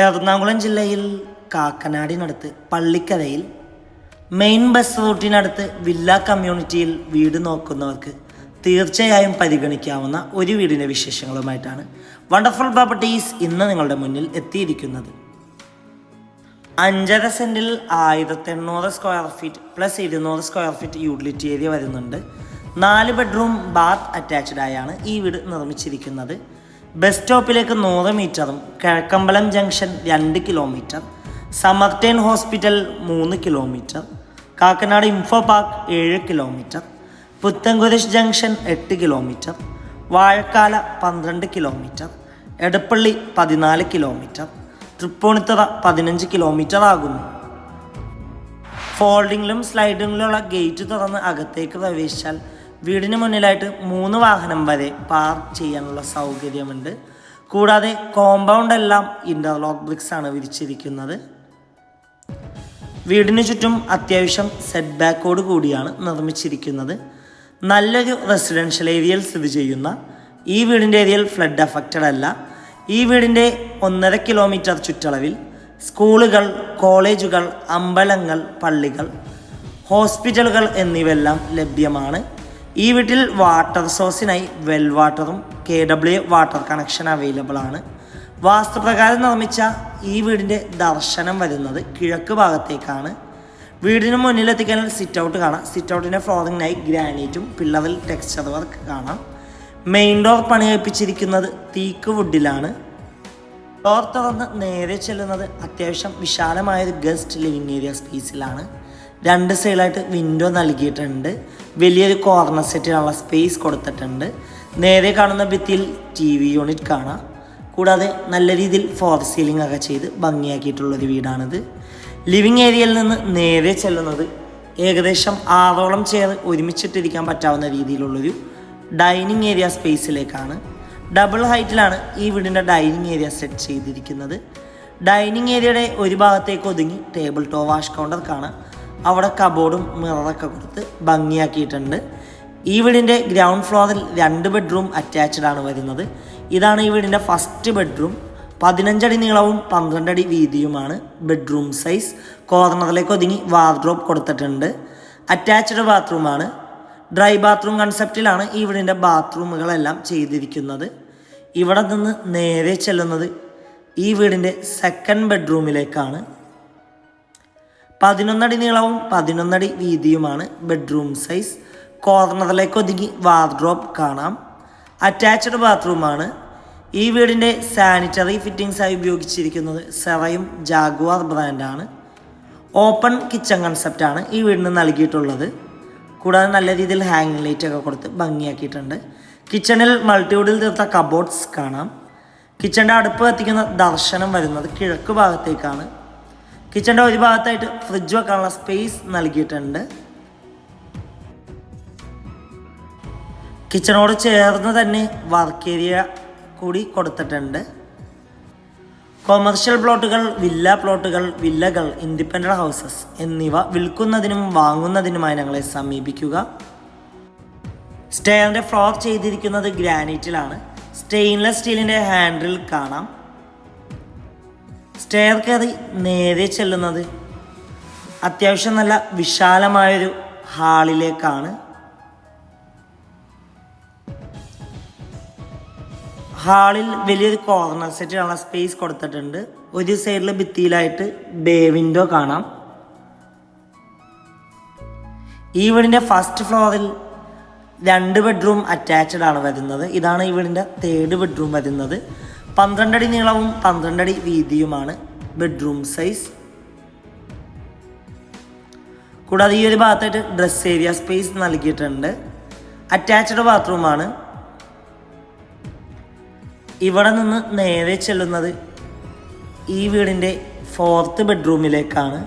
എറണാകുളം ജില്ലയിൽ കാക്കനാടിനടുത്ത് പള്ളിക്കരയിൽ മെയിൻ ബസ് റൂട്ടിനടുത്ത് വില്ല കമ്മ്യൂണിറ്റിയിൽ വീട് നോക്കുന്നവർക്ക് തീർച്ചയായും പരിഗണിക്കാവുന്ന ഒരു വീടിന്റെ വിശേഷങ്ങളുമായിട്ടാണ് വണ്ടർഫുൾ പ്രോപ്പർട്ടീസ് ഇന്ന് നിങ്ങളുടെ മുന്നിൽ എത്തിയിരിക്കുന്നത്. അഞ്ചര സെന്റിൽ ആയിരത്തി എണ്ണൂറ് സ്ക്വയർ ഫീറ്റ് പ്ലസ് ഇരുന്നൂറ് സ്ക്വയർ ഫീറ്റ് യൂട്ടിലിറ്റി ഏരിയ വരുന്നുണ്ട്. നാല് ബെഡ്റൂം ബാത്ത് അറ്റാച്ച്ഡായാണ് ഈ വീട് നിർമ്മിച്ചിരിക്കുന്നത്. ബസ് സ്റ്റോപ്പിലേക്ക് നൂറ് മീറ്ററും കിഴക്കമ്പലം ജംഗ്ഷൻ രണ്ട് കിലോമീറ്റർ സമർട്ടേൺ ഹോസ്പിറ്റൽ മൂന്ന് കിലോമീറ്റർ കാക്കനാട് ഇൻഫോ പാർക്ക് ഏഴ് കിലോമീറ്റർ പുത്തൻകുരിശ് ജംഗ്ഷൻ എട്ട് കിലോമീറ്റർ വാഴക്കാല പന്ത്രണ്ട് കിലോമീറ്റർ എടപ്പള്ളി പതിനാല് കിലോമീറ്റർ തൃപ്പൂണിത്തറ പതിനഞ്ച് കിലോമീറ്റർ ആകുന്നു. ഫോൾഡിങ്ങിലും സ്ലൈഡിങ്ങിലുള്ള ഗേറ്റ് തുറന്ന് അകത്തേക്ക് പ്രവേശിച്ചാൽ വീടിന് മുന്നിലായിട്ട് മൂന്ന് വാഹനം വരെ പാർക്ക് ചെയ്യാനുള്ള സൗകര്യമുണ്ട്. കൂടാതെ കോമ്പൗണ്ട് എല്ലാം ഇന്റർലോക്ക് ബ്രിക്സ് ആണ് വിരിച്ചിരിക്കുന്നത്. വീടിന് ചുറ്റും അത്യാവശ്യം സെറ്റ് ബാക്കോട് കൂടിയാണ് നിർമ്മിച്ചിരിക്കുന്നത്. നല്ലൊരു റെസിഡൻഷ്യൽ ഏരിയയിൽ സ്ഥിതി ചെയ്യുന്ന ഈ വീടിന്റെ ഏരിയയിൽ ഫ്ലഡ് അഫക്റ്റഡ് അല്ല. ഈ വീടിന്റെ ഒന്നര കിലോമീറ്റർ ചുറ്റളവിൽ സ്കൂളുകൾ കോളേജുകൾ അമ്പലങ്ങൾ പള്ളികൾ ഹോസ്പിറ്റലുകൾ എന്നിവയെല്ലാം ലഭ്യമാണ്. ഈ വീട്ടിൽ വാട്ടർ സോഴ്സിനായി വെൽ വാട്ടറും K W water connection available ആണ്. വാസ്തുപ്രകാരം നിർമ്മിച്ച ഈ വീടിന്റെ ദർശനം വരുന്നത് കിഴക്ക് ഭാഗത്തേക്കാണ്. വീടിന് മുന്നിലെത്തിക്കാൻ സിറ്റ് ഔട്ട് കാണാം. സിറ്റ് ഔട്ടിന്റെ ഫ്ലോറിങ്ങിനായി ഗ്രാനൈറ്റും പിള്ളറിൽ ടെക്സ്ചർ വർക്ക് കാണാം. മെയിൻ ഡോർ പണികഴിപ്പിച്ചിരിക്കുന്നത് തീക്ക് വുഡിലാണ് ഡോർ തുറന്ന് നേരെ ചെല്ലുന്നത് അത്യാവശ്യം വിശാലമായൊരു ഗസ്റ്റ് ലിവിങ് ഏരിയ സ്പേസിലാണ് രണ്ട് സൈഡിലായിട്ട് വിൻഡോ നൽകിയിട്ടുണ്ട്. വലിയൊരു കോർണർ സെറ്റിനുള്ള സ്പേസ് കൊടുത്തിട്ടുണ്ട്. നേരെ കാണുന്ന ഭിത്തിയിൽ ടി വി യൂണിറ്റ് കാണാം. കൂടാതെ നല്ല രീതിയിൽ ഫോർ സീലിംഗ് ഒക്കെ ചെയ്ത് ഭംഗിയാക്കിയിട്ടുള്ളൊരു വീടാണിത്. ലിവിങ് ഏരിയയിൽ നിന്ന് നേരെ ചെല്ലുന്നത് ഏകദേശം ആറോളം ചെയർ ഒരുമിച്ചിട്ടിരിക്കാൻ പറ്റാവുന്ന രീതിയിലുള്ളൊരു ഡൈനിങ് ഏരിയ സ്പേസിലേക്കാണ് ഡബിൾ ഹൈറ്റിലാണ് ഈ വീടിന്റെ ഡൈനിങ് ഏരിയ സെറ്റ് ചെയ്തിരിക്കുന്നത്. ഡൈനിങ് ഏരിയയുടെ ഒരു ഭാഗത്തേക്ക് ഒതുങ്ങി ടേബിൾ ടോ വാഷ് കൗണ്ടർ കാണാം. അവിടെ കബോർഡും മിററൊക്കെ കൊടുത്ത് ഭംഗിയാക്കിയിട്ടുണ്ട്. ഈ വീടിന്റെ ഗ്രൗണ്ട് ഫ്ലോറിൽ രണ്ട് ബെഡ്റൂം അറ്റാച്ച്ഡ് ആണ് വരുന്നത്. ഇതാണ് ഈ വീടിന്റെ ഫസ്റ്റ് ബെഡ്റൂം പതിനഞ്ചടി നീളവും പന്ത്രണ്ടടി വീതിയുമാണ് ബെഡ്റൂം സൈസ് കോർണറിലേക്ക് ഒതുങ്ങി വാർഡ്രോബ് കൊടുത്തിട്ടുണ്ട്. അറ്റാച്ച്ഡ് ബാത്റൂമാണ് ഡ്രൈ ബാത്റൂം കൺസെപ്റ്റിലാണ് ഈ വീടിന്റെ ബാത്റൂമുകളെല്ലാം ചെയ്തിരിക്കുന്നത്. ഇവിടെ നിന്ന് നേരെ ചെല്ലുന്നത് ഈ വീടിന്റെ സെക്കൻഡ് ബെഡ്റൂമിലേക്കാണ് പതിനൊന്നടി നീളവും പതിനൊന്നടി വീതിയുമാണ് ബെഡ്റൂം സൈസ് കോർണറിലേക്ക് ഒതുങ്ങി വാർഡ്രോബ് കാണാം. അറ്റാച്ച്ഡ് ബാത്റൂമാണ് ഈ വീടിന്റെ സാനിറ്ററി ഫിറ്റിംഗ്സായി ഉപയോഗിച്ചിരിക്കുന്നത് സെറയും ജാഗ്വാർ ബ്രാൻഡാണ് ഓപ്പൺ കിച്ചൺ കൺസെപ്റ്റാണ് ഈ വീടിന് നൽകിയിട്ടുള്ളത്. കൂടാതെ നല്ല രീതിയിൽ ഹാങ്ങിങ് ലൈറ്റ് ഒക്കെ കൊടുത്ത് ഭംഗിയാക്കിയിട്ടുണ്ട്. കിച്ചണിൽ മൾട്ടിവുഡിൽ തീർത്ത കബോർഡ്സ് കാണാം. കിച്ചണിന്റെ അടുപ്പ് കത്തിക്കുന്ന ദർശനം വരുന്നത് കിഴക്ക് ഭാഗത്തേക്കാണ്. കിച്ചണിന്റെ ഒരു ഭാഗത്തായിട്ട് ഫ്രിഡ്ജ് വെക്കാനുള്ള സ്പേസ് നൽകിയിട്ടുണ്ട്. കിച്ചണോട് ചേർന്ന് തന്നെ വർക്ക് ഏരിയ കൂടി കൊടുത്തിട്ടുണ്ട്. കൊമേഴ്ഷ്യൽ പ്ലോട്ടുകൾ വില്ല പ്ലോട്ടുകൾ വില്ലകൾ ഇൻഡിപെൻഡന്റ് ഹൗസസ് എന്നിവ വിൽക്കുന്നതിനും വാങ്ങുന്നതിനുമായി ഞങ്ങളെ സമീപിക്കുക. സ്റ്റെയറിന്റെ ഫ്ലോർ ചെയ്തിരിക്കുന്നത് ഗ്രാനൈറ്റിലാണ് സ്റ്റെയിൻലെസ് സ്റ്റീലിന്റെ ഹാൻഡിൽ കാണാം. സ്റ്റെയർ കയറി നേരെ ചെല്ലുന്നത് അത്യാവശ്യം നല്ല വിശാലമായൊരു ഹാളിലേക്കാണ്. ഹാളിൽ വലിയൊരു കോർണർ സെറ്റിനുള്ള സ്പേസ് കൊടുത്തിട്ടുണ്ട്. ഒരു സൈഡിൽ ഭിത്തിയിലായിട്ട് ബേ വിൻഡോ കാണാം. ഈ വീടിന്റെ ഫസ്റ്റ് ഫ്ലോറിൽ രണ്ട് ബെഡ്റൂം അറ്റാച്ച്ഡ് ആണ് വരുന്നത്. ഇതാണ് ഈ വീടിന്റെ തേർഡ് ബെഡ്റൂം വരുന്നത്. പന്ത്രണ്ടടി നീളവും പന്ത്രണ്ടടി വീതിയുമാണ് ബെഡ്റൂം സൈസ് കൂടാതെ ഈ ഒരു ഭാഗത്തായിട്ട് ഡ്രസ് ഏരിയ സ്പേസ് നൽകിയിട്ടുണ്ട്. അറ്റാച്ച്ഡ് ബാത്റൂമാണ് ഇവിടെ നിന്ന് നേരെ ചെല്ലുന്നത് ഈ വീടിന്റെ ഫോർത്ത് ബെഡ്റൂമിലേക്കാണ്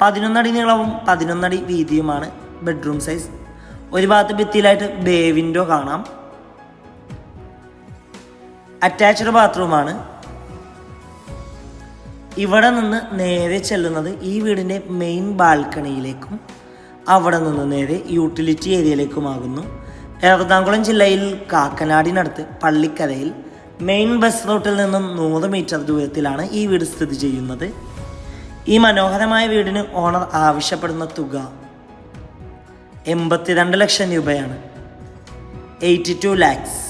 പതിനൊന്നടി നീളവും പതിനൊന്നടി വീതിയുമാണ് ബെഡ്റൂം സൈസ് ഒരു ഭാഗത്ത് ഭിത്തിയിലായിട്ട് ബേ വിൻഡോ കാണാം. അറ്റാച്ച്ഡ് ബാത്റൂമാണ് ഇവിടെ നിന്ന് നേരെ ചെല്ലുന്നത് ഈ വീടിന്റെ മെയിൻ ബാൽക്കണിയിലേക്കും അവിടെ നിന്ന് നേരെ യൂട്ടിലിറ്റി ഏരിയയിലേക്കുമാകുന്നു എറണാകുളം ജില്ലയിൽ കാക്കനാടിനടുത്ത് പള്ളിക്കരയിൽ മെയിൻ ബസ് റൂട്ടിൽ നിന്നും നൂറ് മീറ്റർ ദൂരത്തിലാണ് ഈ വീട് സ്ഥിതി ചെയ്യുന്നത്. ഈ മനോഹരമായ വീടിന് ഓണർ ആവശ്യപ്പെടുന്ന തുക എൺപത്തിരണ്ട് ലക്ഷം രൂപയാണ്. Eighty to lakhs